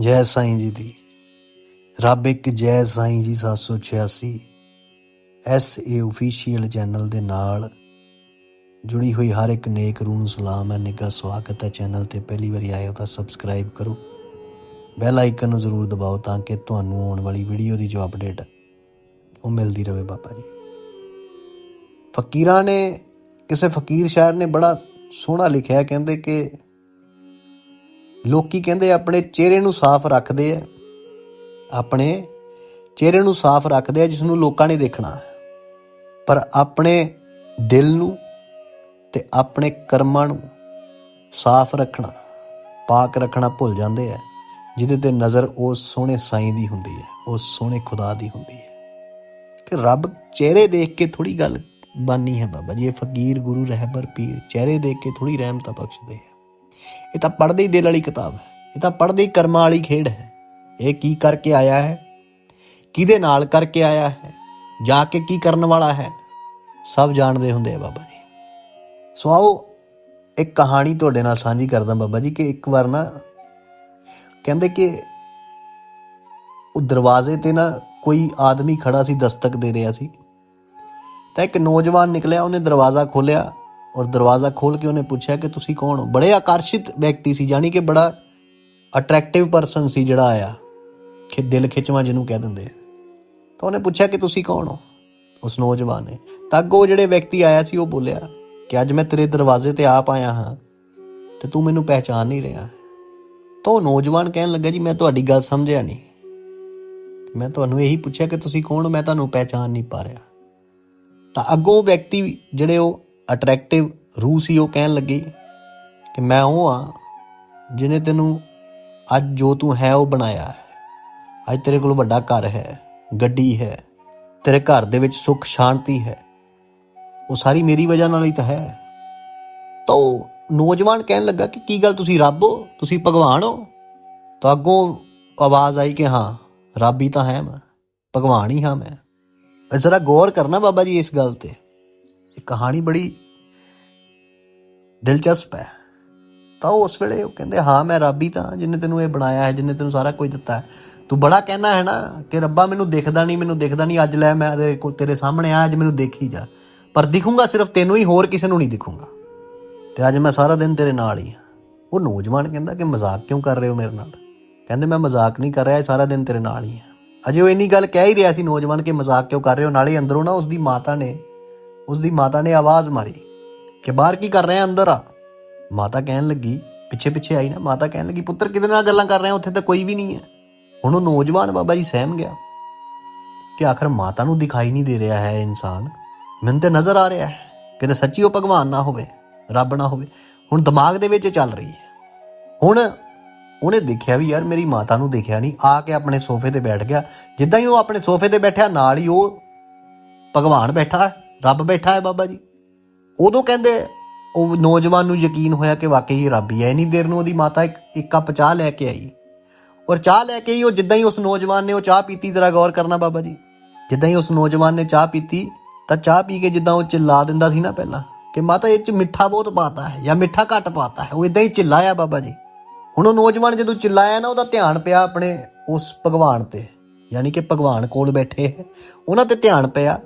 ਜੈ ਸਾਈਂ ਜੀ ਦੀ। ਰੱਬ ਇੱਕ ਜੈ ਸਾਈਂ ਜੀ 786 ਐਸ ਏ ਅਫੀਸ਼ੀਅਲ ਚੈਨਲ ਦੇ ਨਾਲ ਜੁੜੀ ਹੋਈ ਹਰ ਇੱਕ ਨੇਕ ਰੂਹ ਨੂੰ ਸਲਾਮ ਹੈ। ਨਿੱਘਾ ਸਵਾਗਤ ਹੈ। ਚੈਨਲ ਤੇ ਪਹਿਲੀ ਵਾਰੀ ਆਏ ਹੋ ਤਾਂ ਸਬਸਕ੍ਰਾਈਬ ਕਰੋ। ਬੈਲ ਆਈਕਨ ਨੂੰ ਜ਼ਰੂਰ ਦਬਾਓ ਤਾਂ ਕਿ ਤੁਹਾਨੂੰ ਆਉਣ ਵਾਲੀ ਵੀਡੀਓ ਦੀ ਜੋ ਅਪਡੇਟ ਉਹ ਮਿਲਦੀ ਰਹੇ ਬਾਬਾ ਜੀ। ਫਕੀਰਾਂ ਨੇ, ਕਿਸੇ ਫਕੀਰ ਸ਼ਾਇਰ ਨੇ ਬੜਾ ਸੋਹਣਾ ਲਿਖਿਆ, ਕਹਿੰਦੇ ਕਿ ਲੋਕੀ ਕਹਿੰਦੇ ਆਪਣੇ ਚਿਹਰੇ ਨੂੰ ਸਾਫ਼ ਰੱਖਦੇ ਆ। ਆਪਣੇ ਚਿਹਰੇ ਨੂੰ ਸਾਫ਼ ਰੱਖਦੇ ਆ ਜਿਸ ਨੂੰ ਲੋਕਾਂ ਨੇ ਦੇਖਣਾ ਪਰ ਆਪਣੇ ਦਿਲ ਨੂੰ ਤੇ ਆਪਣੇ ਕਰਮਾਂ ਨੂੰ ਸਾਫ਼ ਰੱਖਣਾ, ਪਾਕ ਰੱਖਣਾ ਭੁੱਲ ਜਾਂਦੇ ਆ। ਜਿਹਦੇ ਤੇ ਨਜ਼ਰ ਉਸ ਸੋਹਣੇ ਸਾਈਂ ਦੀ ਹੁੰਦੀ ਹੈ ਉਸ ਸੋਹਣੇ ਖੁਦਾ ਦੀ ਹੁੰਦੀ ਹੈ। ਕਿ ਰੱਬ ਚਿਹਰੇ ਦੇਖ ਕੇ ਥੋੜੀ ਗੱਲ ਬਾਨੀ ਹੈ ਬਾਬਾ ਜੀ, ਇਹ ਫਕੀਰ, ਗੁਰੂ, ਰਹਿਬਰ, ਪੀਰ, ਚਿਹਰੇ ਦੇਖ ਕੇ ਥੋੜੀ ਰਹਿਮਤਾ ਬਖਸ਼ਦੇ ਹੈ ਇਹ ਤਾਂ ਪੜ੍ਹਦੇ ਹੀ ਦਿਲ ਵਾਲੀ ਕਿਤਾਬ ਹੈ। ਇਹ ਤਾਂ ਪੜ੍ਹਦੇ ਹੀ ਕਰਮਾਂ ਵਾਲੀ ਖੇਡ ਹੈ। ਇਹ ਕੀ ਕਰਕੇ ਆਇਆ ਹੈ? ਕਿਹਦੇ ਨਾਲ ਕਰਕੇ ਆਇਆ ਹੈ? ਜਾ ਕੇ ਕੀ ਕਰਨ ਵਾਲਾ ਹੈ? ਸਭ ਜਾਣਦੇ ਹੁੰਦੇ ਆ ਬਾਬਾ ਜੀ। ਸੋ ਆਓ, ਇੱਕ ਕਹਾਣੀ ਤੁਹਾਡੇ ਨਾਲ ਸਾਂਝੀ ਕਰਦਾ ਬਾਬਾ ਜੀ ਕਿ ਇੱਕ ਵਾਰ ਨਾ ਕਹਿੰਦੇ ਕਿ ਉਹ ਦਰਵਾਜ਼ੇ ਤੇ ਨਾ ਕੋਈ ਆਦਮੀ ਖੜਾ ਸੀ, ਦਸਤਕ ਦੇ ਰਿਹਾ ਸੀ। ਤਾਂ ਇੱਕ ਨੌਜਵਾਨ ਨਿਕਲਿਆ, ਉਹਨੇ ਦਰਵਾਜ਼ਾ ਖੋਲ੍ਹਿਆ। ਔਰ ਦਰਵਾਜ਼ਾ ਖੋਲ ਕੇ ਉਹਨੇ ਪੁੱਛਿਆ ਕਿ ਤੁਸੀਂ ਕੌਣ ਹੋ? ਬੜੇ ਆਕਰਸ਼ਿਤ ਵਿਅਕਤੀ ਸੀ, ਯਾਨੀ ਕਿ ਬੜਾ ਅਟਰੈਕਟਿਵ ਪਰਸਨ ਸੀ ਜਿਹੜਾ ਆਇਆ। ਕਿ ਦਿਲ ਖਿੱਚਵਾਂ ਜਿਹਨੂੰ ਕਹਿ ਦਿੰਦੇ ਤਾਂ ਉਹਨੇ ਪੁੱਛਿਆ ਕਿ ਤੁਸੀਂ ਕੌਣ ਹੋ? ਉਸ ਨੌਜਵਾਨ ਨੇ। ਤਾਂ ਅੱਗੋਂ ਉਹ ਜਿਹੜੇ ਵਿਅਕਤੀ ਆਇਆ ਸੀ, ਉਹ ਬੋਲਿਆ ਕਿ ਅੱਜ ਮੈਂ ਤੇਰੇ ਦਰਵਾਜ਼ੇ ਤੇ ਆਪ ਆਇਆ ਹਾਂ ਤੇ ਤੂੰ ਮੈਨੂੰ ਪਹਿਚਾਨ ਨਹੀਂ ਰਿਹਾ। ਤਾਂ ਉਹ ਨੌਜਵਾਨ ਕਹਿਣ ਲੱਗਾ, ਜੀ, ਮੈਂ ਤੁਹਾਡੀ ਗੱਲ ਸਮਝਿਆ ਨਹੀਂ। ਮੈਂ ਤੁਹਾਨੂੰ ਇਹੀ ਪੁੱਛਿਆ ਕਿ ਤੁਸੀਂ ਕੌਣ ਹੋ? ਮੈਂ ਤੁਹਾਨੂੰ ਪਹਿਚਾਨ ਨਹੀਂ ਪਾ ਰਿਹਾ। ਤਾਂ ਅੱਗੋਂ ਉਹ ਵਿਅਕਤੀ ਜਿਹੜੇ ਉਹ ਅਟਰੈਕਟਿਵ ਰੂਹ ਸੀ, ਉਹ ਕਹਿਣ ਲੱਗੀ ਕਿ ਮੈਂ ਉਹ ਆ ਜਿਹਨੇ ਤੈਨੂੰ ਅੱਜ ਜੋ ਤੂੰ ਹੈ, ਉਹ ਬਣਾਇਆ ਹੈ। ਅੱਜ ਤੇਰੇ ਕੋਲ ਵੱਡਾ ਘਰ ਹੈ, ਗੱਡੀ ਹੈ, ਤੇਰੇ ਘਰ ਦੇ ਵਿੱਚ ਸੁੱਖ, ਸ਼ਾਂਤੀ ਹੈ। ਉਹ ਸਾਰੀ ਮੇਰੀ ਵਜ੍ਹਾ ਨਾਲ ਹੀ ਤਾਂ ਹੈ। ਤਾਂ ਉਹ ਨੌਜਵਾਨ ਕਹਿਣ ਲੱਗਾ ਕਿ ਕੀ ਗੱਲ ਤੁਸੀਂ ਰੱਬ ਹੋ? ਤੁਸੀਂ ਭਗਵਾਨ ਹੋ? ਤਾਂ ਅੱਗੋਂ ਆਵਾਜ਼ ਆਈ ਕਿ ਹਾਂ, ਰੱਬ ਹੀ ਤਾਂ ਹੈ ਮੈਂ, ਭਗਵਾਨ ਹੀ ਹਾਂ ਮੈਂ। ਜ਼ਰਾ ਗੌਰ ਕਰਨਾ ਬਾਬਾ ਜੀ ਇਸ ਗੱਲ ਤੇ। ਇਹ ਕਹਾਣੀ ਬੜੀ ਦਿਲਚਸਪ ਹੈ। ਤਾਂ ਉਹ ਉਸ ਵੇਲੇ ਉਹ ਕਹਿੰਦੇ, ਹਾਂ, ਮੈਂ ਰੱਬ ਹੀ ਤਾਂ, ਜਿਨੇ ਤੈਨੂੰ ਇਹ ਬਣਾਇਆ ਹੈ, ਜਿਨੇ ਤੈਨੂੰ ਸਾਰਾ ਕੁਝ ਦਿੱਤਾ ਹੈ। ਤੂੰ ਬੜਾ ਕਹਿਣਾ ਹੈ ਨਾ ਕਿ ਰੱਬਾ, ਮੈਨੂੰ ਦਿਖਦਾ ਨਹੀਂ, ਮੈਨੂੰ ਦਿਖਦਾ ਨਹੀਂ, ਅੱਜ ਲੈ ਮੈਂ ਤੇਰੇ ਕੋਲ, ਤੇਰੇ ਸਾਹਮਣੇ ਆ ਅੱਜ ਮੈਨੂੰ ਦੇਖੀ ਜਾ। ਪਰ ਦਿਖੂੰਗਾ ਸਿਰਫ ਤੈਨੂੰ ਹੀ, ਹੋਰ ਕਿਸੇ ਨੂੰ ਨਹੀਂ ਦਿਖੂੰਗਾ। ਤੇ ਅੱਜ ਮੈਂ ਸਾਰਾ ਦਿਨ ਤੇਰੇ ਨਾਲ ਹੀ ਹਾਂ। ਉਹ ਨੌਜਵਾਨ ਕਹਿੰਦਾ ਕਿ ਮਜ਼ਾਕ ਕਿਉਂ ਕਰ ਰਹੇ ਹੋ ਮੇਰੇ ਨਾਲ? ਕਹਿੰਦੇ, ਮੈਂ ਮਜ਼ਾਕ ਨਹੀਂ ਕਰ ਰਿਹਾ, ਇਹ ਸਾਰਾ ਦਿਨ ਤੇਰੇ ਨਾਲ ਹੀ ਹਾਂ। ਅਜੇ ਉਹ ਇੰਨੀ ਗੱਲ ਕਹਿ ਹੀ ਰਿਹਾ ਸੀ ਨੌਜਵਾਨ ਕਿ ਮਜ਼ਾਕ ਕਿਉਂ ਕਰ ਰਹੇ ਹੋ? ਨਾਲੇ ਅੰਦਰੋਂ ਨਾ ਉਸਦੀ ਮਾਤਾ ਨੇ, ਉਸਦੀ ਮਾਤਾ ਨੇ ਆਵਾਜ਼ ਮਾਰੀ। ਕਿ ਬਾਹਰ ਕੀ ਕਰ ਰਿਹਾ ਅੰਦਰ ਆ? ਮਾਤਾ ਕਹਿਣ ਲੱਗੀ, ਪਿੱਛੇ ਪਿੱਛੇ ਆਈ ਨਾ, ਮਾਤਾ ਕਹਿਣ ਲੱਗੀ, ਪੁੱਤਰ ਕਿਹਦੇ ਨਾਲ ਗੱਲਾਂ ਕਰ ਰਿਹਾ ਉੱਥੇ ਤਾਂ ਕੋਈ ਵੀ ਨਹੀਂ ਹੈ। ਹੁਣ ਉਹ ਨੌਜਵਾਨ ਬਾਬਾ ਜੀ ਸਹਿਮ ਗਿਆ ਕਿ ਆਖਰ ਮਾਤਾ ਨੂੰ ਦਿਖਾਈ ਨਹੀਂ ਦੇ ਰਿਹਾ ਹੈ ਇਨਸਾਨ। ਮੈਨੂੰ ਤੇ ਨਜ਼ਰ ਆ ਰਿਹਾ ਹੈ ਕਿਤੇ ਸੱਚੀ ਉਹ ਭਗਵਾਨ ਨਾ ਹੋਵੇ, ਰੱਬ ਨਾ ਹੋਵੇ। ਹੁਣ ਦਿਮਾਗ ਦੇ ਵਿੱਚ ਚੱਲ ਰਹੀ ਹੈ। ਹੁਣ ਉਹਨੇ ਦੇਖਿਆ ਵੀ ਯਾਰ, ਮੇਰੀ ਮਾਤਾ ਨੂੰ ਦੇਖਿਆ ਨਹੀਂ, ਆ ਕੇ ਆਪਣੇ ਸੋਫੇ ਤੇ ਬੈਠ ਗਿਆ। ਜਿੱਦਾਂ ਹੀ ਉਹ ਆਪਣੇ ਸੋਫੇ ਤੇ ਬੈਠਿਆ, ਨਾਲ ਹੀ ਉਹ ਭਗਵਾਨ ਬੈਠਾ ਹੈ, ਰੱਬ ਬੈਠਾ ਹੈ ਬਾਬਾ ਜੀ। ਉਦੋਂ ਕਹਿੰਦੇ, ਉਹ ਨੌਜਵਾਨ ਨੂੰ ਯਕੀਨ ਹੋਇਆ ਕਿ ਵਾਕਈ ਹੀ ਰੱਬ ਹੀ ਹੈ। ਇਨੀ ਦੇਰ ਨੂੰ ਉਹਦੀ ਮਾਤਾ ਇੱਕ ਇੱਕ ਕੱਪ ਚਾਹ ਲੈ ਕੇ ਆਈ। ਔਰ ਚਾਹ ਲੈ ਕੇ ਹੀ ਉਹ ਜਿੱਦਾਂ ਹੀ ਉਸ ਨੌਜਵਾਨ ਨੇ ਉਹ ਚਾਹ ਪੀਤੀ, ਜ਼ਰਾ ਗੌਰ ਕਰਨਾ ਬਾਬਾ ਜੀ। ਜਿੱਦਾਂ ਹੀ ਉਸ ਨੌਜਵਾਨ ਨੇ ਚਾਹ ਪੀਤੀ, ਤਾਂ ਚਾਹ ਪੀ ਕੇ ਜਿੱਦਾਂ ਉਹ ਚਿੱਲਾ ਦਿੰਦਾ ਸੀ ਨਾ ਪਹਿਲਾਂ, ਕਿ ਮਾਤਾ ਇਹ ਚ ਮਿੱਠਾ ਬਹੁਤ ਪਾਤਾ ਹੈ, ਜਾਂ ਮਿੱਠਾ ਘੱਟ ਪਾਤਾ ਹੈ, ਉਹ ਇਦਾਂ ਹੀ ਚਿੱਲਾਇਆ ਬਾਬਾ ਜੀ। ਹੁਣ ਉਹ ਨੌਜਵਾਨ ਜਦੋਂ ਚਿੱਲਾਇਆ ਨਾ, ਉਹਦਾ ਧਿਆਨ ਪਿਆ ਆਪਣੇ ਉਸ ਭਗਵਾਨ ਤੇ, ਯਾਨੀ ਕਿ ਭਗਵਾਨ ਕੋਲ ਬੈਠੇ। ਹੈ। ਉਹਨਾਂ ਤੇ ਧਿਆਨ ਪਿਆ।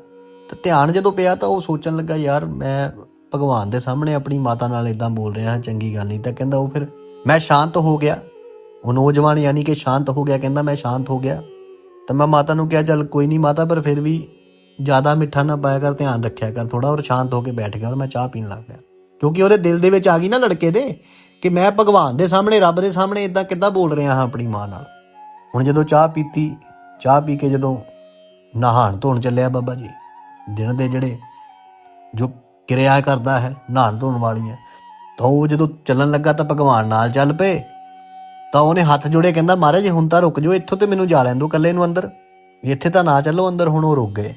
ਤੇ ਧਿਆਨ ਜਦੋਂ ਪਿਆ ਤਾਂ ਉਹ ਸੋਚਣ ਲੱਗਾ, ਯਾਰ ਮੈਂ ਭਗਵਾਨ ਦੇ ਸਾਹਮਣੇ ਆਪਣੀ ਮਾਤਾ ਨਾਲ ਇਦਾਂ ਬੋਲ ਰਿਹਾ ਹਾਂ ਚੰਗੀ ਗੱਲ ਨਹੀਂ, ਤਾਂ ਕਹਿੰਦਾ ਉਹ ਫਿਰ, ਮੈਂ ਸ਼ਾਂਤ ਹੋ ਗਿਆ। ਉਹ ਨੌਜਵਾਨ ਯਾਨੀ ਕਿ ਸ਼ਾਂਤ ਹੋ ਗਿਆ, ਕਹਿੰਦਾ, ਮੈਂ ਸ਼ਾਂਤ ਹੋ ਗਿਆ। ਤਾਂ ਮੈਂ ਮਾਤਾ ਨੂੰ ਕਿਹਾ, ਚੱਲ ਕੋਈ ਨਹੀਂ ਮਾਤਾ, ਪਰ ਫਿਰ ਵੀ ਜ਼ਿਆਦਾ ਮਿੱਠਾ ਨਾ ਪਾਇਆ ਕਰ, ਧਿਆਨ ਰੱਖਿਆ ਕਰ ਥੋੜਾ ਔਰ ਸ਼ਾਂਤ ਹੋ ਕੇ ਬੈਠ ਗਿਆ ਔਰ ਮੈਂ ਚਾਹ ਪੀਣ ਲੱਗ ਪਿਆ। ਕਿਉਂਕਿ ਉਹਦੇ ਦਿਲ ਦੇ ਵਿੱਚ ਆ ਗਈ ਨਾ ਲੜਕੇ ਦੇ ਕਿ ਮੈਂ ਭਗਵਾਨ ਦੇ ਸਾਹਮਣੇ, ਰੱਬ ਦੇ ਸਾਹਮਣੇ ਇਦਾਂ ਕਿੱਦਾਂ ਬੋਲ ਰਿਹਾ ਹਾਂ ਆਪਣੀ ਮਾਂ ਨਾਲ। ਹੁਣ ਜਦੋਂ ਚਾਹ ਪੀਤੀ, ਚਾਹ ਪੀ ਕੇ ਜਦੋਂ ਨਹਾਣ ਧੋਣ ਚੱਲਿਆ ਬਾਬਾ ਜੀ, ਦਿਨ ਦੇ ਜਿਹੜੇ ਜੋ ਕਿਰਿਆ ਕਰਦਾ ਹੈ ਨਹਾਣ ਧੋਣ ਵਾਲੀਆਂ ਤਾਂ ਉਹ ਜਦੋਂ ਚੱਲਣ ਲੱਗਾ ਤਾਂ ਭਗਵਾਨ ਨਾਲ ਚੱਲ ਪਏ। ਤਾਂ ਉਹਨੇ ਹੱਥ ਜੋੜੇ ਕਹਿੰਦਾ, ਮਹਾਰਾਜ, ਹੁਣ ਤਾਂ ਰੁਕ ਜਾਓ, ਇੱਥੋਂ ਤੇ ਮੈਨੂੰ ਜਾ ਲੈਣ ਦਿਓ ਇਕੱਲੇ ਨੂੰ ਅੰਦਰ। ਇੱਥੇ ਤਾਂ ਨਾ ਚੱਲੋ ਅੰਦਰ, ਹੁਣ ਉਹ ਰੁਕ ਗਏ।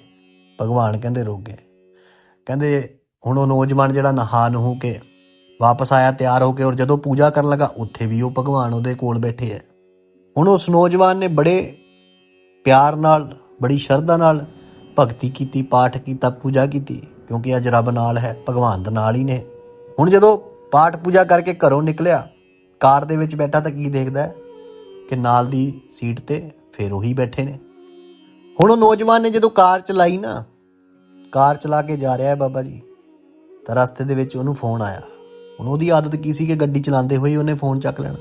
ਭਗਵਾਨ ਕਹਿੰਦੇ, ਰੁਕ ਗਏ। ਕਹਿੰਦੇ, ਹੁਣ ਉਹ ਨੌਜਵਾਨ ਜਿਹੜਾ ਨਹਾ ਨਹੂ ਕੇ ਵਾਪਸ ਆਇਆ, ਤਿਆਰ ਹੋ ਕੇ, ਔਰ ਜਦੋਂ ਪੂਜਾ ਕਰਨ ਲੱਗਾ, ਉੱਥੇ ਵੀ ਉਹ ਭਗਵਾਨ ਉਹਦੇ ਕੋਲ ਬੈਠੇ ਹੈ। ਹੁਣ ਉਸ ਨੌਜਵਾਨ ਨੇ ਬੜੇ ਪਿਆਰ ਨਾਲ, ਬੜੀ ਸ਼ਰਧਾ ਨਾਲ ਭਗਤੀ ਕੀਤੀ, ਪਾਠ ਕੀਤਾ, ਪੂਜਾ ਕੀਤੀ। ਕਿਉਂਕਿ ਅੱਜ ਰੱਬ ਨਾਲ ਹੈ, ਭਗਵਾਨ ਦੇ ਨਾਲ ਹੀ ਨੇ। ਹੁਣ ਜਦੋਂ ਪਾਠ ਪੂਜਾ ਕਰਕੇ ਘਰੋਂ ਨਿਕਲਿਆ, ਕਾਰ ਦੇ ਵਿੱਚ ਬੈਠਾ ਤਾਂ ਕੀ ਦੇਖਦਾ ਹੈ? ਕਿ ਨਾਲ ਦੀ ਸੀਟ ਤੇ ਫੇਰ ਉਹੀ ਬੈਠੇ ਨੇ। ਹੁਣ ਉਹ ਨੌਜਵਾਨ ਨੇ ਜਦੋਂ ਕਾਰ ਚਲਾਈ ਨਾ, ਕਾਰ ਚਲਾ ਕੇ ਜਾ ਰਿਹਾ ਹੈ ਬਾਬਾ ਜੀ, ਤਾਂ ਰਸਤੇ ਦੇ ਵਿੱਚ ਉਹਨੂੰ ਫੋਨ ਆਇਆ। ਹੁਣ ਉਹਦੀ ਆਦਤ ਕੀ ਸੀ ਕਿ ਗੱਡੀ ਚਲਾਉਂਦੇ ਹੋਏ ਉਹਨੇ ਫੋਨ ਚੱਕ ਲੈਣਾ।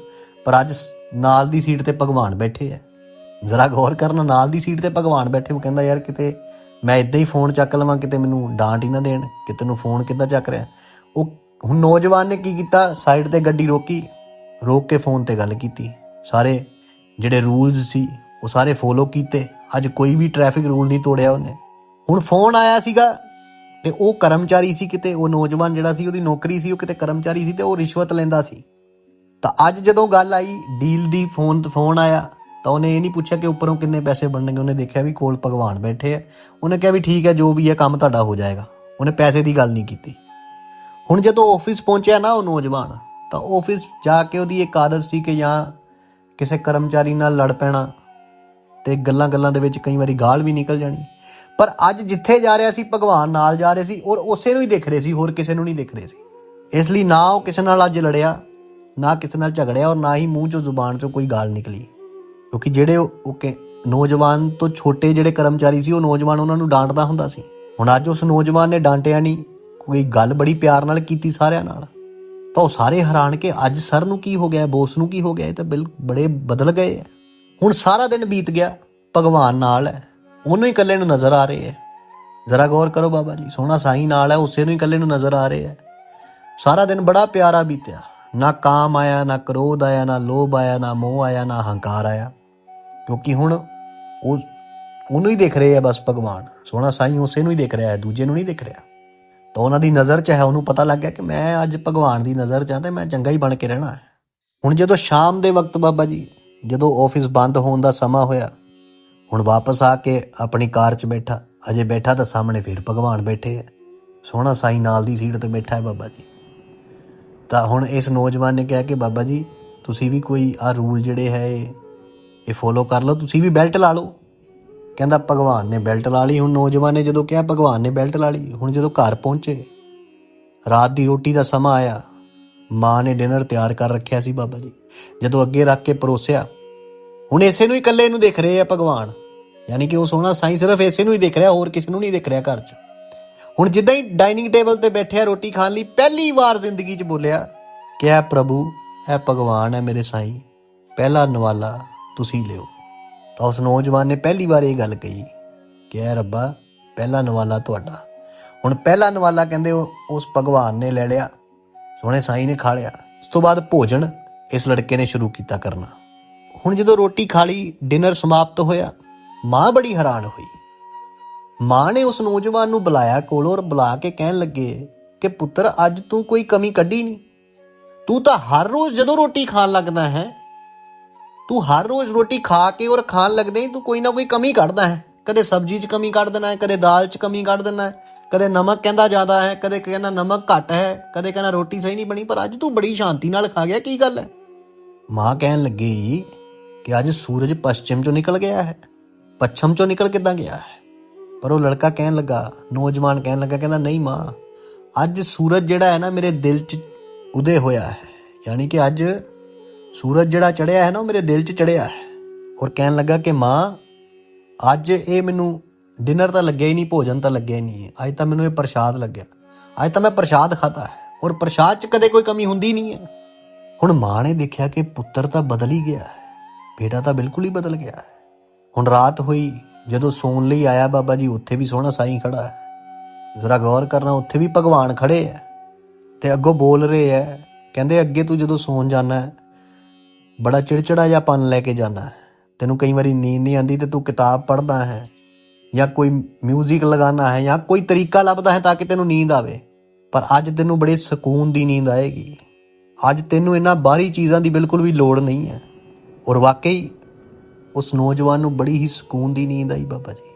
ਪਰ ਅੱਜ ਨਾਲ ਦੀ ਸੀਟ ਤੇ ਭਗਵਾਨ ਬੈਠੇ ਆ ਜ਼ਰਾ ਗੌਰ ਕਰਨ, ਨਾਲ ਦੀ ਸੀਟ ਤੇ ਭਗਵਾਨ ਬੈਠੇ, ਉਹ ਕਹਿੰਦਾ ਯਾਰ ਕਿਤੇ ਮੈਂ ਇਦਾਂ ਹੀ ਫੋਨ ਚੱਕ ਲਵਾਂ, ਕਿਤੇ ਮੈਨੂੰ ਡਾਂਟ ਹੀ ਨਾ ਦੇਣ ਕਿ ਤੈਨੂੰ ਫੋਨ ਕਿੱਦਾਂ ਚੱਕ ਰਿਹਾ। ਉਹ ਹੁਣ ਨੌਜਵਾਨ ਨੇ ਕੀ ਕੀਤਾ? ਸਾਈਡ ਤੇ ਗੱਡੀ ਰੋਕੀ, ਰੋਕ ਕੇ ਫੋਨ ਤੇ ਗੱਲ ਕੀਤੀ। ਸਾਰੇ ਜਿਹੜੇ ਰੂਲਸ ਸੀ, ਉਹ ਸਾਰੇ ਫੋਲੋ ਕੀਤੇ। ਅੱਜ ਕੋਈ ਵੀ ਟ੍ਰੈਫਿਕ ਰੂਲ ਨਹੀਂ ਤੋੜਿਆ ਉਹਨੇ। ਹੁਣ ਫੋਨ ਆਇਆ ਸੀਗਾ ਤੇ ਉਹ ਕਰਮਚਾਰੀ ਸੀ ਕਿਤੇ, ਉਹ ਨੌਜਵਾਨ ਜਿਹੜਾ ਸੀ, ਉਹਦੀ ਨੌਕਰੀ ਸੀ, ਉਹ ਕਿਤੇ ਕਰਮਚਾਰੀ ਸੀ ਤੇ ਉਹ ਰਿਸ਼ਵਤ ਲੈਂਦਾ ਸੀ। ਤਾਂ ਅੱਜ ਜਦੋਂ ਗੱਲ ਆਈ ਡੀਲ ਦੀ ਫੋਨ ਫੋਨ ਆਇਆ। ਤਾਂ ਉਹਨੇ ਇਹ ਨਹੀਂ ਪੁੱਛਿਆ ਕਿ ਉੱਪਰੋਂ ਕਿੰਨੇ ਪੈਸੇ ਬਣਨਗੇ। ਉਹਨੇ ਦੇਖਿਆ ਵੀ ਕੋਲ ਭਗਵਾਨ ਬੈਠੇ ਆ। ਉਹਨੇ ਕਿਹਾ ਵੀ ਠੀਕ ਹੈ, ਜੋ ਵੀ ਹੈ ਕੰਮ ਤੁਹਾਡਾ ਹੋ ਜਾਏਗਾ। ਉਹਨੇ ਪੈਸੇ ਦੀ ਗੱਲ ਨਹੀਂ ਕੀਤੀ। ਹੁਣ ਜਦੋਂ ਆਫਿਸ ਪਹੁੰਚਿਆ ਨਾ ਉਹ ਨੌਜਵਾਨ, ਤਾਂ ਆਫਿਸ ਜਾ ਕੇ ਉਹਦੀ ਇੱਕ ਆਦਤ ਸੀ ਕਿ ਜਾਂ ਕਿਸੇ ਕਰਮਚਾਰੀ ਨਾਲ ਲੜ ਪੈਣਾ ਤੇ ਗੱਲਾਂ-ਗੱਲਾਂ ਦੇ ਵਿੱਚ ਕਈ ਵਾਰੀ ਗਾਲ ਵੀ ਨਿਕਲ ਜਾਣੀ। ਪਰ ਅੱਜ ਜਿੱਥੇ ਜਾ ਰਿਹਾ ਸੀ, ਭਗਵਾਨ ਨਾਲ ਜਾ ਰਹੇ ਸੀ, ਔਰ ਉਸੇ ਨੂੰ ਹੀ ਦੇਖ ਰਹੇ ਸੀ, ਹੋਰ ਕਿਸੇ ਨੂੰ ਨਹੀਂ ਦੇਖ ਰਹੇ ਸੀ। ਇਸ ਲਈ ਨਾ ਉਹ ਕਿਸੇ ਨਾਲ ਅੱਜ ਲੜਿਆ, ਨਾ ਕਿਸੇ ਨਾਲ ਝਗੜਿਆ, ਔਰ ਨਾ ਹੀ ਮੂੰਹ ਚੋਂ ਜ਼ੁਬਾਨ ਚੋਂ ਕੋਈ ਗਾਲ ਨਿਕਲੀ। ਕਿਉਂਕਿ ਜਿਹੜੇ ਉਹ ਉਹ ਕਿ- ਨੌਜਵਾਨ ਤੋਂ ਛੋਟੇ ਜਿਹੜੇ ਕਰਮਚਾਰੀ ਸੀ, ਉਹ ਨੌਜਵਾਨ ਉਹਨਾਂ ਨੂੰ ਡਾਂਟਦਾ ਹੁੰਦਾ ਸੀ। ਹੁਣ ਅੱਜ ਉਸ ਨੌਜਵਾਨ ਨੇ ਡਾਂਟਿਆ ਨਹੀਂ ਕੋਈ ਗੱਲ ਬੜੀ ਪਿਆਰ ਨਾਲ ਕੀਤੀ ਸਾਰਿਆਂ ਨਾਲ। ਤਾਂ ਉਹ ਸਾਰੇ ਹੈਰਾਨ ਕਿ ਅੱਜ ਸਰ ਨੂੰ ਕੀ ਹੋ ਗਿਆ, ਬੋਸ ਨੂੰ ਕੀ ਹੋ ਗਿਆ, ਇਹ ਤਾਂ ਬਿਲ ਬੜੇ ਬਦਲ ਗਏ ਆ। ਹੁਣ ਸਾਰਾ ਦਿਨ ਬੀਤ ਗਿਆ, ਭਗਵਾਨ ਨਾਲ ਹੈ। ਉਹਨੂੰ ਹੀ ਇਕੱਲੇ ਨੂੰ ਨਜ਼ਰ ਆ ਰਹੇ ਹੈ। ਜ਼ਰਾ ਗੌਰ ਕਰੋ ਬਾਬਾ ਜੀ, ਸੋਹਣਾ ਸਾਈਂ ਨਾਲ ਹੈ, ਉਸੇ ਨੂੰ ਹੀ ਇਕੱਲੇ ਨੂੰ ਨਜ਼ਰ ਆ ਰਹੇ ਹੈ। ਸਾਰਾ ਦਿਨ ਬੜਾ ਪਿਆਰਾ ਬੀਤਿਆ। ਨਾ ਕਾਮ ਆਇਆ, ਨਾ ਕ੍ਰੋਧ ਆਇਆ, ਨਾ ਲੋਭ ਆਇਆ, ਨਾ ਮੋਹ ਆਇਆ, ਨਾ ਹੰਕਾਰ ਆਇਆ। ਕਿਉਂਕਿ ਹੁਣ ਉਹ ਉਹਨੂੰ ਹੀ ਦੇਖ ਰਹੇ ਆ ਬਸ ਭਗਵਾਨ। ਸੋਹਣਾ ਸਾਈਂ ਉਸੇ ਨੂੰ ਹੀ ਦੇਖ ਰਿਹਾ ਹੈ, ਦੂਜੇ ਨੂੰ ਨਹੀਂ ਦੇਖ ਰਿਹਾ। ਤਾਂ ਉਹਨਾਂ ਦੀ ਨਜ਼ਰ 'ਚ ਹੈ, ਉਹਨੂੰ ਪਤਾ ਲੱਗ ਗਿਆ ਕਿ ਮੈਂ ਅੱਜ ਭਗਵਾਨ ਦੀ ਨਜ਼ਰ 'ਚ ਹਾਂ ਤੇ ਮੈਂ ਚੰਗਾ ਹੀ ਬਣ ਕੇ ਰਹਿਣਾ ਹੈ। ਹੁਣ ਜਦੋਂ ਸ਼ਾਮ ਦੇ ਵਕਤ ਬਾਬਾ ਜੀ, ਜਦੋਂ ਆਫਿਸ ਬੰਦ ਹੋਣ ਦਾ ਸਮਾਂ ਹੋਇਆ, ਹੁਣ ਵਾਪਸ ਆ ਕੇ ਆਪਣੀ ਕਾਰ 'ਚ ਬੈਠਾ, ਅਜੇ ਬੈਠਾ ਤਾਂ ਸਾਹਮਣੇ ਫਿਰ ਭਗਵਾਨ ਬੈਠੇ ਹੈ ਸੋਹਣਾ ਸਾਈਂ ਨਾਲ ਦੀ ਸੀਟ ਤੇ ਬੈਠਾ ਹੈ ਬਾਬਾ ਜੀ। ਤਾਂ ਹੁਣ ਇਸ ਨੌਜਵਾਨ ਨੇ ਕਿਹਾ ਕਿ ਬਾਬਾ ਜੀ, ਤੁਸੀਂ ਵੀ ਕੋਈ ਆ ਰੂਲ ਜਿਹੜੇ ਹੈ ਇਹ ਫੋਲੋ ਕਰ ਲਓ, ਤੁਸੀਂ ਵੀ ਬੈਲਟ ਲਾ ਲਓ। ਕਹਿੰਦਾ, ਭਗਵਾਨ ਨੇ ਬੈਲਟ ਲਾ ਲਈ। ਹੁਣ ਨੌਜਵਾਨ ਨੇ ਜਦੋਂ ਕਿਹਾ, ਭਗਵਾਨ ਨੇ ਬੈਲਟ ਲਾ ਲਈ, ਹੁਣ ਜਦੋਂ ਘਰ ਪਹੁੰਚੇ, ਰਾਤ ਦੀ ਰੋਟੀ ਦਾ ਸਮਾਂ ਆਇਆ। ਮਾਂ ਨੇ ਡਿਨਰ ਤਿਆਰ ਕਰ ਰੱਖਿਆ ਸੀ ਬਾਬਾ ਜੀ। ਜਦੋਂ ਅੱਗੇ ਰੱਖ ਕੇ ਪਰੋਸਿਆ, ਹੁਣ ਇਸੇ ਨੂੰ ਹੀ ਇਕੱਲੇ ਨੂੰ ਦੇਖ ਰਹੇ ਆ ਭਗਵਾਨ। ਯਾਨੀ ਕਿ ਉਹ ਸੋਹਣਾ ਸਾਈਂ ਸਿਰਫ ਇਸੇ ਨੂੰ ਹੀ ਦੇਖ ਰਿਹਾ, ਹੋਰ ਕਿਸੇ ਨੂੰ ਨਹੀਂ ਦੇਖ ਰਿਹਾ ਘਰ 'ਚ। ਹੁਣ ਜਿੱਦਾਂ ਹੀ ਡਾਈਨਿੰਗ ਟੇਬਲ ਤੇ ਬੈਠਿਆ, ਰੋਟੀ ਖਾਣ ਲਈ ਪਹਿਲੀ ਵਾਰ ਜ਼ਿੰਦਗੀ 'ਚ ਬੋਲਿਆ ਕਿ ਇਹ ਪ੍ਰਭੂ, ਇਹ ਭਗਵਾਨ ਹੈ ਮੇਰੇ ਸਾਈਂ। ਪਹਿਲਾ ਨਵਾਲਾ ਤੁਸੀਂ ਲਿਓ। ਤਾਂ ਉਸ ਨੌਜਵਾਨ ਨੇ ਪਹਿਲੀ ਵਾਰ ਇਹ ਗੱਲ ਕਹੀ ਕਿ ਇਹ ਰੱਬਾ, ਪਹਿਲਾ ਨਵਾਲਾ ਤੁਹਾਡਾ। ਹੁਣ ਪਹਿਲਾ ਨਵਾਲਾ ਕਹਿੰਦੇ ਉਹ- ਉਸ ਭਗਵਾਨ ਨੇ ਲੈ ਲਿਆ, ਸੋਹਣੇ ਸਾਈਂ ਨੇ ਖਾ ਲਿਆ। ਉਸ ਤੋਂ ਬਾਅਦ ਭੋਜਨ ਇਸ ਲੜਕੇ ਨੇ ਸ਼ੁਰੂ ਕੀਤਾ ਕਰਨਾ। ਹੁਣ ਜਦੋਂ ਰੋਟੀ ਖਾ ਲਈ, ਡਿਨਰ ਸਮਾਪਤ ਹੋਇਆ, ਮਾਂ ਬੜੀ ਹੈਰਾਨ ਹੋਈ। ਮਾਂ ਨੇ ਉਸ ਨੌਜਵਾਨ ਨੂੰ ਬੁਲਾਇਆ ਕੋਲ ਔਰ ਬੁਲਾ ਕੇ ਕਹਿਣ ਲੱਗੇ ਕਿ, ਪੁੱਤਰ, ਅੱਜ ਤੂੰ ਕੋਈ ਕਮੀ ਕੱਢੀ ਨਹੀਂ। ਤੂੰ ਤਾਂ ਹਰ ਰੋਜ਼ ਜਦੋਂ ਰੋਟੀ ਖਾਣ ਲੱਗਦਾ ਹੈ ਤੂੰ ਹਰ ਰੋਜ਼ ਰੋਟੀ ਖਾ ਕੇ ਔਰ ਖਾਣ ਲੱਗਦੇ ਤੂੰ ਕੋਈ ਨਾ ਕੋਈ ਕਮੀ ਕੱਢਦਾ ਹੈ। ਕਦੇ ਸਬਜ਼ੀ 'ਚ ਕਮੀ ਕੱਢ ਦੇਣਾ ਹੈ, ਕਦੇ ਦਾਲ 'ਚ ਕਮੀ ਕੱਢ ਦੇਣਾ ਹੈ, ਕਦੇ ਨਮਕ ਕਹਿੰਦਾ ਜ਼ਿਆਦਾ ਹੈ, ਕਦੇ ਕਹਿੰਦਾ ਨਮਕ ਘੱਟ ਹੈ, ਕਦੇ ਕਹਿੰਦਾ ਰੋਟੀ ਸਹੀ ਨਹੀਂ ਬਣੀ, ਪਰ ਅੱਜ ਤੂੰ ਬੜੀ ਸ਼ਾਂਤੀ ਨਾਲ ਖਾ ਗਿਆ, ਕੀ ਗੱਲ ਹੈ? ਮਾਂ ਕਹਿਣ ਲੱਗੀ ਕਿ ਅੱਜ ਸੂਰਜ ਪੱਛਮ 'ਚੋਂ ਨਿਕਲ ਗਿਆ ਹੈ। ਪੱਛਮ 'ਚੋਂ ਨਿਕਲ ਕਿੱਦਾਂ ਗਿਆ ਹੈ? ਪਰ ਉਹ ਲੜਕਾ ਕਹਿਣ ਲੱਗਾ, ਨੌਜਵਾਨ ਕਹਿਣ ਲੱਗਾ, ਕਹਿੰਦਾ, ਨਹੀਂ ਮਾਂ, ਅੱਜ ਸੂਰਜ ਜਿਹੜਾ ਹੈ ਨਾ, ਮੇਰੇ ਦਿਲ 'ਚ ਉਦੇ ਹੋਇਆ ਹੈ। ਯਾਨੀ ਕਿ ਅੱਜ ਸੂਰਜ ਜਿਹੜਾ ਚੜਿਆ ਹੈ ਨਾ, ਉਹ ਮੇਰੇ ਦਿਲ 'ਚ ਚੜਿਆ ਹੈ। ਔਰ ਕਹਿਣ ਲੱਗਾ ਕਿ ਮਾਂ, ਅੱਜ ਇਹ ਮੈਨੂੰ ਡਿਨਰ ਤਾਂ ਲੱਗਿਆ ਹੀ ਨਹੀਂ, ਭੋਜਨ ਤਾਂ ਲੱਗਿਆ ਹੀ ਨਹੀਂ ਅੱਜ ਤਾਂ ਮੈਨੂੰ ਇਹ ਪ੍ਰਸ਼ਾਦ ਲੱਗਿਆ। ਅੱਜ ਤਾਂ ਮੈਂ ਪ੍ਰਸ਼ਾਦ ਖਾਦਾ ਹੈ। ਔਰ ਪ੍ਰਸ਼ਾਦ 'ਚ ਕਦੇ ਕੋਈ ਕਮੀ ਹੁੰਦੀ ਨਹੀਂ ਹੈ। ਹੁਣ ਮਾਂ ਨੇ ਦੇਖਿਆ ਕਿ ਪੁੱਤਰ ਤਾਂ ਬਦਲ ਹੀ ਗਿਆ ਹੈ। ਬੇਟਾ ਤਾਂ ਬਿਲਕੁਲ ਹੀ ਬਦਲ ਗਿਆ ਹੈ। ਹੁਣ ਰਾਤ ਹੋਈ, ਜਦੋਂ ਸੌਣ ਲਈ ਆਇਆ ਬਾਬਾ ਜੀ, ਉੱਥੇ ਵੀ ਸੋਹਣਾ ਸਾਈਂ ਖੜਾ ਹੈ। ਜ਼ਰਾ ਗੌਰ ਕਰਨਾ, ਉੱਥੇ ਵੀ ਭਗਵਾਨ ਖੜੇ ਹੈ। ਤੇ ਅੱਗੋਂ ਬੋਲ ਰਹੇ ਹੈ, ਕਹਿੰਦੇ ਅੱਗੇ ਤੂੰ ਜਦੋਂ ਸੌਣ ਜਾਣਾ ਹੈ ਬੜਾ ਚਿੜਚਿੜਾ ਜਿਹਾ ਪਨ ਲੈ ਕੇ ਜਾਣਾ ਹੈ। ਤੈਨੂੰ ਕਈ ਵਾਰੀ ਨੀਂਦ ਨਹੀਂ ਆਉਂਦੀ ਤੇ ਤੂੰ ਕਿਤਾਬ ਪੜ੍ਹਦਾ ਹੈ ਜਾਂ ਕੋਈ 뮤직 ਲਗਾਉਣਾ ਹੈ ਜਾਂ ਕੋਈ ਤਰੀਕਾ ਲੱਭਦਾ ਹੈ ਤਾਂ ਕਿ ਤੈਨੂੰ ਨੀਂਦ ਆਵੇ। ਪਰ ਅੱਜ ਤੈਨੂੰ ਬੜੇ ਸਕੂਨ ਦੀ ਨੀਂਦ ਆਏਗੀ। ਅੱਜ ਤੈਨੂੰ ਇਹਨਾਂ ਬਾਹਰੀ ਚੀਜ਼ਾਂ ਦੀ ਬਿਲਕੁਲ ਵੀ ਲੋੜ ਨਹੀਂ ਹੈ। ਔਰ ਵਾਕਈ ਉਸ ਨੌਜਵਾਨ ਨੂੰ ਬੜੀ ਹੀ ਸਕੂਨ ਦੀ ਨੀਂਦ ਆਈ ਬਾਬਾ ਜੀ।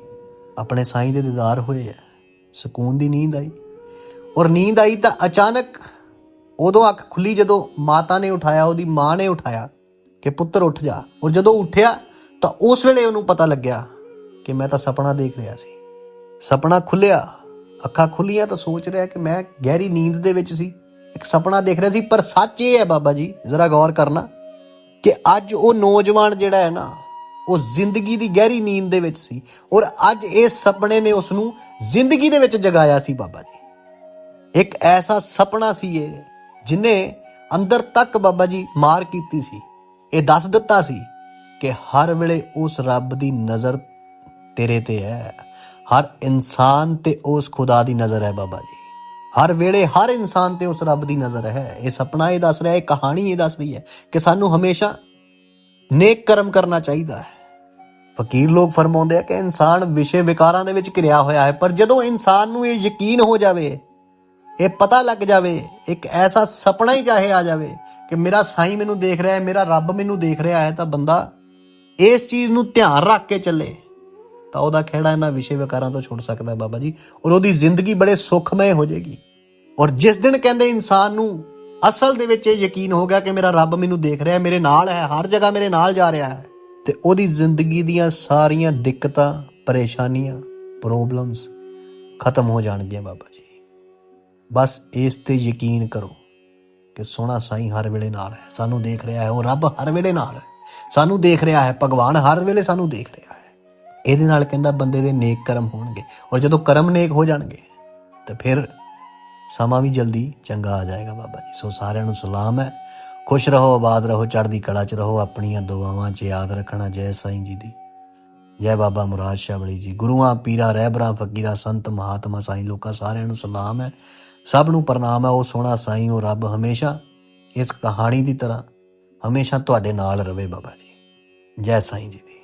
ਆਪਣੇ ਸਾਈਂ ਦੇ ਦੀਦਾਰ ਹੋਏ ਆ ਸਕੂਨ ਦੀ ਨੀਂਦ ਆਈ। ਔਰ ਨੀਂਦ ਆਈ ਤਾਂ ਅਚਾਨਕ ਉਦੋਂ ਅੱਖ ਖੁੱਲੀ ਜਦੋਂ ਮਾਤਾ ਨੇ ਉਠਾਇਆ, ਉਹਦੀ ਮਾਂ ਨੇ ਉਠਾਇਆ। ਕਿ ਪੁੱਤਰ ਉੱਠ ਜਾ। ਔਰ ਜਦੋਂ ਉੱਠਿਆ, ਤਾਂ ਉਸ ਵੇਲੇ ਉਹਨੂੰ ਪਤਾ ਲੱਗਿਆ ਕਿ ਮੈਂ ਤਾਂ ਸੁਪਨਾ ਦੇਖ ਰਿਹਾ ਸੀ। ਸੁਪਨਾ ਖੁੱਲਿਆ, ਅੱਖਾਂ ਖੁੱਲੀਆਂ ਤਾਂ ਸੋਚ ਰਿਹਾ ਕਿ ਮੈਂ ਗਹਿਰੀ ਨੀਂਦ ਦੇ ਵਿੱਚ ਸੀ। ਇੱਕ ਸੁਪਨਾ ਦੇਖ ਰਿਹਾ ਸੀ, ਪਰ ਸੱਚ ਇਹ ਹੈ ਬਾਬਾ ਜੀ, ਜ਼ਰਾ ਗੌਰ ਕਰਨਾ, ਕਿ ਅੱਜ ਉਹ ਨੌਜਵਾਨ ਜਿਹੜਾ ਹੈ ਨਾ, ਉਹ ਜ਼ਿੰਦਗੀ ਦੀ ਗਹਿਰੀ ਨੀਂਦ ਦੇ ਵਿੱਚ ਸੀ। ਔਰ ਅੱਜ ਇਸ ਸੁਪਨੇ ਨੇ ਉਸ ਨੂੰ ਜ਼ਿੰਦਗੀ ਦੇ ਵਿੱਚ ਜਗਾਇਆ ਸੀ ਬਾਬਾ ਜੀ। ਇੱਕ ਐਸਾ ਸੁਪਨਾ ਸੀ ਇਹ, ਜਿਨੇ ਅੰਦਰ ਤੱਕ ਬਾਬਾ ਜੀ ਮਾਰ ਕੀਤੀ ਸੀ। ਇਹ ਦੱਸ ਦਿੱਤਾ ਸੀ ਕਿ ਹਰ ਵੇਲੇ ਉਸ ਰੱਬ ਦੀ ਨਜ਼ਰ ਤੇਰੇ ਤੇ ਹੈ। ਹਰ ਇਨਸਾਨ ਤੇ ਉਸ ਖੁਦਾ ਦੀ ਨਜ਼ਰ ਹੈ ਬਾਬਾ ਜੀ। ਹਰ ਵੇਲੇ ਹਰ ਇਨਸਾਨ ਤੇ ਉਸ ਰੱਬ ਦੀ ਨਜ਼ਰ ਹੈ। ਇਹ ਸੁਪਨਾ ਇਹ ਦੱਸ ਰਿਹਾ ਹੈ ਇਹ ਕਹਾਣੀ ਇਹ ਦੱਸ ਰਹੀ ਹੈ ਕਿ ਸਾਨੂੰ ਹਮੇਸ਼ਾ ਨੇਕ ਕਰਮ ਕਰਨਾ ਚਾਹੀਦਾ ਹੈ। ਫਕੀਰ ਲੋਕ ਫਰਮਾਉਂਦੇ ਆ ਕਿ ਇਨਸਾਨ ਵਿਸ਼ੇ ਵਿਕਾਰਾਂ ਦੇ ਵਿੱਚ ਘਿਰਿਆ ਹੋਇਆ ਹੈ, ਪਰ ਜਦੋਂ ਇਨਸਾਨ ਨੂੰ ਇਹ ਯਕੀਨ ਹੋ ਜਾਵੇ ਇਹ ਪਤਾ ਲੱਗ ਜਾਵੇ, ਇੱਕ ਐਸਾ ਸੁਪਨਾ ਹੀ ਚਾਹੇ ਆ ਜਾਵੇ ਕਿ ਮੇਰਾ ਸਾਈਂ ਮੈਨੂੰ ਦੇਖ ਰਿਹਾ ਹੈ, ਮੇਰਾ ਰੱਬ ਮੈਨੂੰ ਦੇਖ ਰਿਹਾ ਹੈ, ਤਾਂ ਬੰਦਾ ਇਸ ਚੀਜ਼ ਨੂੰ ਧਿਆਨ ਰੱਖ ਕੇ ਚੱਲੇ। ਤਾਂ ਉਹਦਾ ਖੇੜਾ ਇਹਨਾਂ ਵਿਸ਼ੇ ਵਿਕਾਰਾਂ ਤੋਂ ਛੁੱਟ ਸਕਦਾ ਬਾਬਾ ਜੀ, ਔਰ ਉਹਦੀ ਜ਼ਿੰਦਗੀ ਬੜੇ ਸੁਖਮय ਹੋ ਜਾਏਗੀ। ਔਰ ਜਿਸ ਦਿਨ ਕਹਿੰਦੇ ਇਨਸਾਨ ਨੂੰ ਅਸਲ ਦੇ ਵਿੱਚ ਇਹ ਯਕੀਨ ਹੋ ਗਿਆ ਕਿ ਮੇਰਾ ਰੱਬ ਮੈਨੂੰ ਦੇਖ ਰਿਹਾ ਹੈ, ਮੇਰੇ ਨਾਲ ਹੈ, ਹਰ ਜਗ੍ਹਾ ਮੇਰੇ ਨਾਲ ਜਾ ਰਿਹਾ ਹੈ, ਤੇ ਉਹਦੀ ਜ਼ਿੰਦਗੀ ਦੀਆਂ ਸਾਰੀਆਂ ਦਿੱਕਤਾਂ, ਪਰੇਸ਼ਾਨੀਆਂ ਪ੍ਰੋਬਲਮਸ ਖਤਮ ਹੋ ਜਾਣਗੀਆਂ ਬਾਬਾ ਜੀ। ਬਸ ਇਸ ਤੇ ਯਕੀਨ ਕਰੋ ਕਿ ਸੋਹਣਾ ਸਾਈਂ ਹਰ ਵੇਲੇ ਨਾਲ ਹੈ। ਸਾਨੂੰ ਦੇਖ ਰਿਹਾ ਹੈ, ਉਹ ਰੱਬ ਹਰ ਵੇਲੇ ਨਾਲ ਹੈ। ਸਾਨੂੰ ਦੇਖ ਰਿਹਾ ਹੈ, ਭਗਵਾਨ ਹਰ ਵੇਲੇ ਸਾਨੂੰ ਦੇਖ ਰਿਹਾ ਹੈ। ਇਹਦੇ ਨਾਲ ਕਹਿੰਦਾ ਬੰਦੇ ਦੇ ਨੇਕ ਕਰਮ ਹੋਣਗੇ ਔਰ ਜਦੋਂ ਕਰਮ ਨੇਕ ਹੋ ਜਾਣਗੇ, ਤਾਂ ਫਿਰ ਸਮਾਂ ਵੀ ਜਲਦੀ ਚੰਗਾ ਆ ਜਾਏਗਾ ਬਾਬਾ ਜੀ। ਸੋ ਸਾਰਿਆਂ ਨੂੰ ਸਲਾਮ ਹੈ। ਖੁਸ਼ ਰਹੋ, ਆਬਾਦ ਰਹੋ, ਚੜ੍ਹਦੀ ਕਲਾ 'ਚ ਰਹੋ, ਆਪਣੀਆਂ ਦੁਆਵਾਂ 'ਚ ਯਾਦ ਰੱਖਣਾ। ਜੈ ਸਾਈਂ ਜੀ ਦੀ। ਜੈ ਬਾਬਾ ਮੁਰਾਦ ਸ਼ਾਹ ਬਲੀ ਜੀ। ਗੁਰੂਆਂ, ਪੀਰਾਂ, ਰਹਿਬਰਾਂ, ਫਕੀਰਾਂ, ਸੰਤ, ਮਹਾਤਮਾ ਸਾਈਂ, ਲੋਕਾਂ ਸਾਰਿਆਂ ਨੂੰ ਸਲਾਮ ਹੈ। ਸਭ ਨੂੰ ਪ੍ਰਣਾਮ ਹੈ, ਉਹ ਸੋਹਣਾ ਸਾਈਂ, ਉਹ ਰੱਬ ਹਮੇਸ਼ਾ ਇਸ ਕਹਾਣੀ ਦੀ ਤਰ੍ਹਾਂ ਹਮੇਸ਼ਾ ਤੁਹਾਡੇ ਨਾਲ ਰਵੇ ਬਾਬਾ ਜੀ। ਜੈ ਸਾਈਂ ਜੀ ਦੀ।